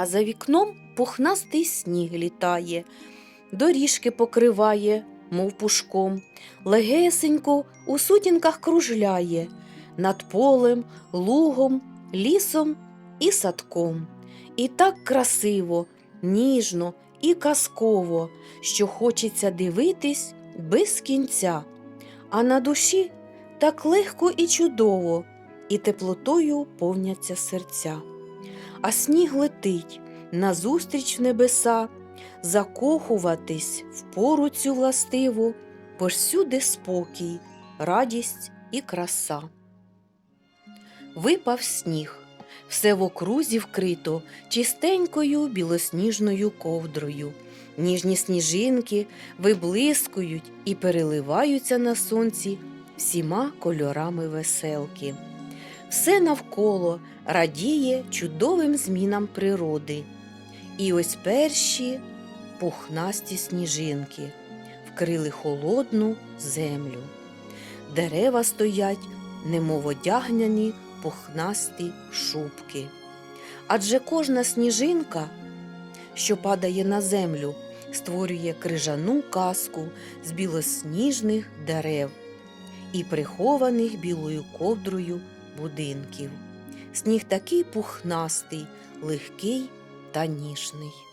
а за вікном пухнастий сніг літає, доріжки покриває, мов пушком, легесенько у сутінках кружляє над полем, лугом, лісом і садком. І так красиво, ніжно і казково, що хочеться дивитись без кінця, а на душі так легко і чудово, і теплотою повняться серця. А сніг летить назустріч в небеса, закохуватись в пору цю властиву, бо ж всюди спокій, радість і краса. Випав сніг, все в окрузі вкрито чистенькою білосніжною ковдрою. Ніжні сніжинки виблискують і переливаються на сонці всіма кольорами веселки. Все навколо радіє чудовим змінам природи. І ось перші пухнасті сніжинки вкрили холодну землю. Дерева стоять, немов одягняні пухнасті шубки. Адже кожна сніжинка, що падає на землю, створює крижану казку з білосніжних дерев і прихованих білою ковдрою будинків. Сніг такий пухнастий, легкий та ніжний.